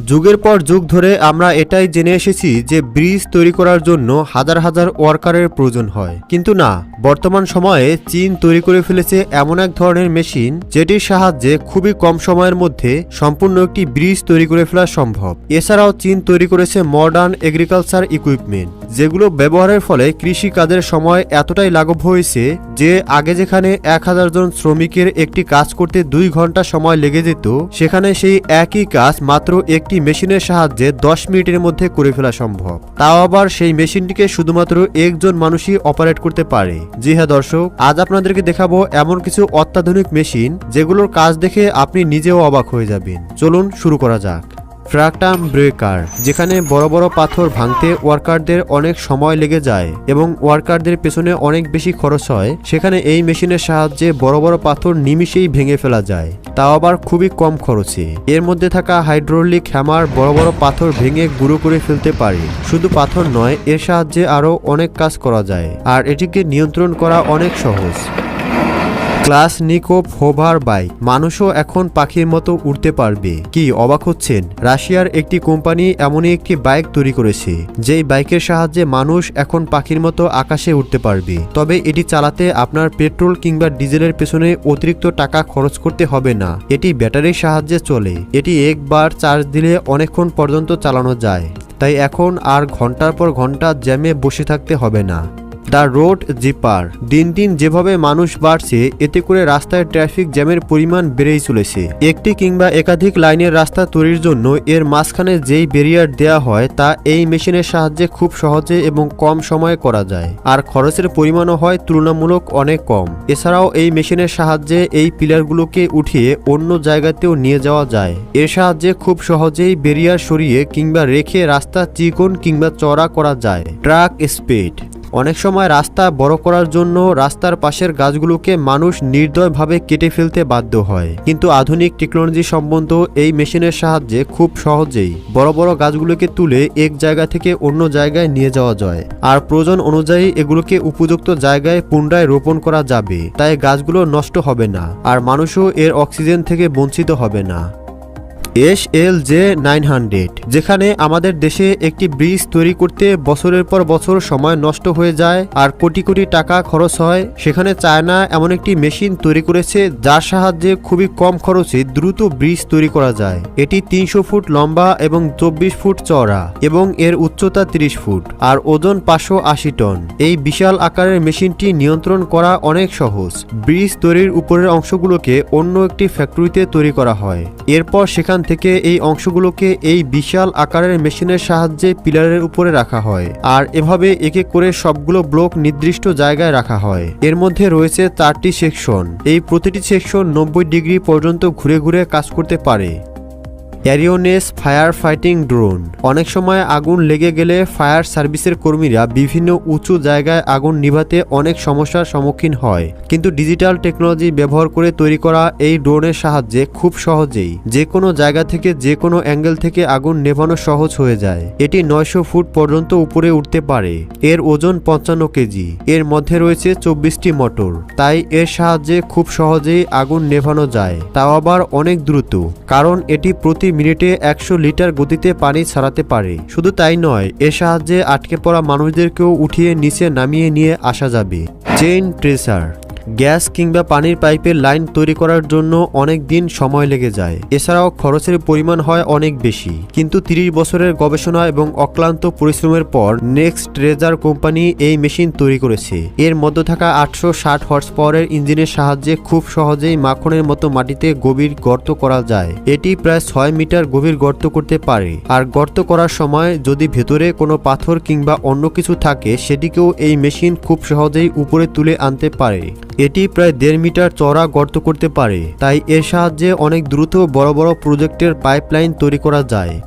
যুগের পর যুগ ধরে আমরা এটাই জেনে এসেছি যে ব্রিজ তৈরি করার জন্য হাজার হাজার ওয়ার্কারের প্রয়োজন হয়। কিন্তু না, বর্তমান সময়ে চীন তৈরি করে ফেলেছে এমন এক ধরনের মেশিন যেটির সাহায্যে খুবই কম সময়ের মধ্যে সম্পূর্ণ একটি ব্রিজ তৈরি করে ফেলা সম্ভব। এছাড়াও চীন তৈরি করেছে মডার্ন এগ্রিকালচার ইকুইপমেন্ট যেগুলো ব্যবহারের ফলে কৃষি কাজের সময় এতটাই লাঘব হয়েছে যে আগে যেখানে এক হাজার জন শ্রমিকের একটি কাজ করতে দুই ঘণ্টা সময় লেগে যেত, সেখানে সেই একই কাজ মাত্র একটি মেশিনের সাহায্যে দশ মিনিটের মধ্যে করে ফেলা সম্ভব। তাও আবার সেই মেশিনটিকে শুধুমাত্র একজন মানুষই অপারেট করতে পারে। জি হ্যাঁ দর্শক, আজ আপনাদেরকে দেখাবো এমন কিছু অত্যাধুনিক মেশিন যেগুলোর কাজ দেখে আপনি নিজেও অবাক হয়ে যাবেন। চলুন শুরু করা যাক। ফ্র্যাকটাম ব্রেকার, যেখানে বড় বড় পাথর ভাঙতে ওয়ার্কারদের অনেক সময় লেগে যায় এবং ওয়ার্কারদের পেছনে অনেক বেশি খরচ হয়। সেখানে এই মেশিনের সাহায্যে বড় বড় পাথর নিমিষেই ভেঙে ফেলা যায়। তাও আবার খুবই কম খরচে। এর মধ্যে থাকা হাইড্রোলিক হ্যামার বড় বড় পাথর ভেঙে গুঁড়ো করে ফেলতে পারে। শুধু পাথর নয়, এর সাহায্যে আরও অনেক কাজ করা যায়। আর এটিকে নিয়ন্ত্রণ করা অনেক সহজ। ক্লাস নিকোপ হোভার বাইক মানুষও এখন পাখির মতো উড়তে পারবে। কি অবাক হচ্ছেন? রাশিয়ার একটি কোম্পানি এমনই একটি বাইক তৈরি করেছে, যেই বাইকের সাহায্যে মানুষ এখন পাখির মতো আকাশে উঠতে পারবে। তবে এটি চালাতে আপনার পেট্রোল কিংবা ডিজেলের পেছনে অতিরিক্ত টাকা খরচ করতে হবে না। এটি ব্যাটারির সাহায্যে চলে। এটি একবার চার্জ দিলে অনেকক্ষণ পর্যন্ত চালানো যায়। তাই এখন আর ঘণ্টার পর ঘণ্টা জ্যামে বসে থাকতে হবে না। The road zipper. দিন দিন যেভাবে মানুষ বাড়ছে, এতে করে রাস্তায় ট্রাফিক জ্যামের পরিমাণ বেড়েই চলেছে। একটি কিংবা একাধিক লাইনের রাস্তা তৈরির জন্য এর মাঝখানে যেই ব্যারিয়ার দেয়া হয়, তা এই মেশিনের সাহায্যে খুব সহজে এবং কম সময়ে করা যায়। আর খরচের পরিমাণও হয় তুলনামূলক অনেক কম। এছাড়াও এই মেশিনের সাহায্যে এই পিলারগুলোকে উঠিয়ে অন্য জায়গাতেও নিয়ে যাওয়া যায়। এর সাহায্যে খুব সহজেই ব্যারিয়ার সরিয়ে কিংবা রেখে রাস্তা চিকন কিংবা চড়া করা যায়। Truck speed. অনেক সময় রাস্তা বড় করার জন্য রাস্তার পাশের গাছগুলোকে মানুষ নির্দয়ভাবে কেটে ফেলতে বাধ্য হয়। কিন্তু আধুনিক টেকনোলজি সম্বন্ধ এই মেশিনের সাহায্যে খুব সহজেই বড় বড় গাছগুলোকে তুলে এক জায়গা থেকে অন্য জায়গায় নিয়ে যাওয়া যায়। আর প্রয়োজন অনুযায়ী এগুলোকে উপযুক্ত জায়গায় পুনরায় রোপণ করা যাবে। তাই গাছগুলো নষ্ট হবে না। আর মানুষও এর অক্সিজেন থেকে বঞ্চিত হবে না। S L J nine hundred, যেখানে আমাদের দেশে একটি ব্রিজ তৈরি করতে বছরের পর বছর সময় নষ্ট হয়ে যায় আর কোটি কোটি টাকা খরচ হয়। সেখানে চায়না এমন একটি মেশিন তৈরি করেছে যার সাহায্যে খুবই কম খরচে দ্রুত ব্রিজ তৈরি করা যায়। এটি তিনশো ফুট লম্বা এবং চব্বিশ ফুট চওড়া এবং এর উচ্চতা 30 ফুট আর ওজন পাঁচশো আশি টন। এই বিশাল আকারের মেশিনটি নিয়ন্ত্রণ করা অনেক সহজ। ব্রিজ তৈরির উপরের অংশগুলোকে অন্য একটি ফ্যাক্টরিতে তৈরি করা হয়। এরপর সেখান থেকে এই অংশগুলোকে এই বিশাল আকারের মেশিনের সাহায্যে পিলারের উপরে রাখা হয়। আর এভাবে একে করে সবগুলো ব্লক নির্দিষ্ট জায়গায় রাখা হয়। এর মধ্যে রয়েছে চারটি সেকশন। এই প্রতিটি সেকশন নব্বই ডিগ্রি পর্যন্ত ঘুরে ঘুরে কাজ করতে পারে। Aerones fire fighting drone. অনেক সময় আগুন লেগে গেলে ফায়ার সার্ভিসের কর্মীরা বিভিন্ন উঁচু জায়গায় আগুন নিভাতে অনেক সমস্যার সম্মুখীন হয়। কিন্তু ডিজিটাল টেকনোলজি ব্যবহার করে তৈরি করা এই ড্রোনের সাহায্যে খুব সহজেই যে কোনো জায়গা থেকে যে কোনো অ্যাঙ্গেল থেকে আগুন নেভানো সহজ হয়ে যায়। এটি নয়শো ফুট পর্যন্ত উপরে উঠতে পারে। এর ওজন পঞ্চান্ন কেজি। এর মধ্যে রয়েছে চব্বিশটি মোটর। তাই এর সাহায্যে খুব সহজেই আগুন নেভানো যায়। তাও আবার অনেক দ্রুত। কারণ এটি প্রতি মিনিটে একশো লিটার গতিতে পানি ছাড়াতে পারে। শুধু তাই নয়, এর সাহায্যে আটকে পড়া মানুষদেরকেও উঠিয়ে নিচে নামিয়ে নিয়ে আসা যাবে। চেইন ট্রেসার গ্যাস কিংবা পানির পাইপের লাইন তৈরি করার জন্য অনেক দিন সময় লেগে যায়। এছাড়াও খরচের পরিমাণ হয় অনেক বেশি। কিন্তু ৩০ বছরের গবেষণা এবং অক্লান্ত পরিশ্রমের পর নেক্সট ট্রেজার কোম্পানি এই মেশিন তৈরি করেছে। এর মধ্যে থাকা আটশো ষাট হর্স পাওয়ারের ইঞ্জিনের সাহায্যে খুব সহজেই মাখনের মতো মাটিতে গভীর গর্ত করা যায়। এটি প্রায় ছয় মিটার গভীর গর্ত করতে পারে। আর গর্ত করার সময় যদি ভেতরে কোনো পাথর কিংবা অন্য কিছু থাকে, সেটিকেও এই মেশিন খুব সহজেই উপরে তুলে আনতে পারে। এটি প্রায় দেড় মিটার চড়া গর্ত করতে পারে। তাই এর সাহায্যে অনেক দ্রুত বড় বড় প্রজেক্টের পাইপলাইন তৈরি করা যায়।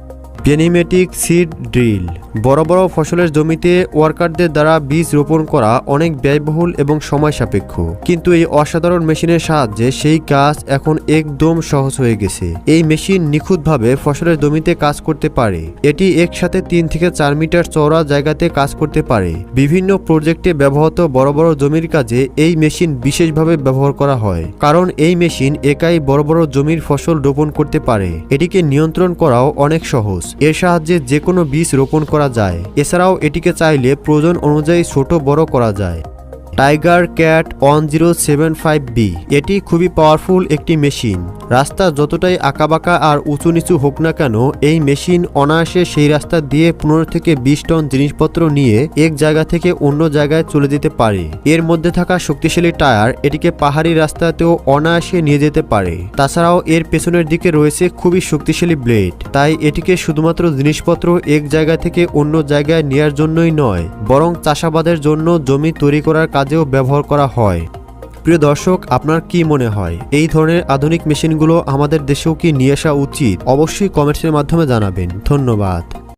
পেনিমেটিক সিড ড্রিল বড় বড় ফসলের জমিতে ওয়ার্কারদের দ্বারা বীজ রোপণ করা অনেক ব্যয়বহুল এবং সময় সাপেক্ষ। কিন্তু এই অসাধারণ মেশিনের সাহায্যে সেই কাজ এখন একদম সহজ হয়ে গেছে। এই মেশিন নিখুঁতভাবে ফসলের জমিতে কাজ করতে পারে। এটি একসাথে তিন থেকে চার মিটার চওড়া জায়গাতে কাজ করতে পারে। বিভিন্ন প্রজেক্টে ব্যবহৃত বড় বড় জমির কাজে এই মেশিন বিশেষভাবে ব্যবহার করা হয়। কারণ এই মেশিন একাই বড় বড় জমির ফসল রোপণ করতে পারে। এটিকে নিয়ন্ত্রণ করাও অনেক সহজ। এর সাহায্যে যে কোনো বীজ রোপণ করা যায়। এছাড়াও এটিকে চাইলে প্রয়োজন অনুযায়ী ছোট বড় করা যায়। Tiger cat one zero seven five B এটি খুবই পাওয়ারফুল একটি মেশিন রাস্তা যতটাই আঁকাবাঁকা আর উঁচু নিচু হোক না কেন, এই মেশিন অনায়াসে সেই রাস্তা দিয়ে পনেরো থেকে বিশ টন জিনিসপত্র নিয়ে এক জায়গা থেকে অন্য জায়গায় চলে যেতে পারে। এর মধ্যে থাকা শক্তিশালী টায়ার এটিকে পাহাড়ি রাস্তাতেও অনায়াসে নিয়ে যেতে পারে। তাছাড়াও এর পেছনের দিকে রয়েছে খুবই শক্তিশালী ব্লেড তাই এটিকে শুধুমাত্র জিনিসপত্র এক জায়গা থেকে অন্য জায়গায় নেয়ার জন্যই নয়, বরং চাষাবাদের জন্য জমি তৈরি করার কাজেও ব্যবহার করা হয়। প্রিয় দর্শক, আপনার কি মনে হয়? এই ধরনের আধুনিক মেশিনগুলো আমাদের দেশেও কি নিয়ে আসা উচিত? অবশ্যই কমেন্টসের মাধ্যমে জানাবেন। ধন্যবাদ।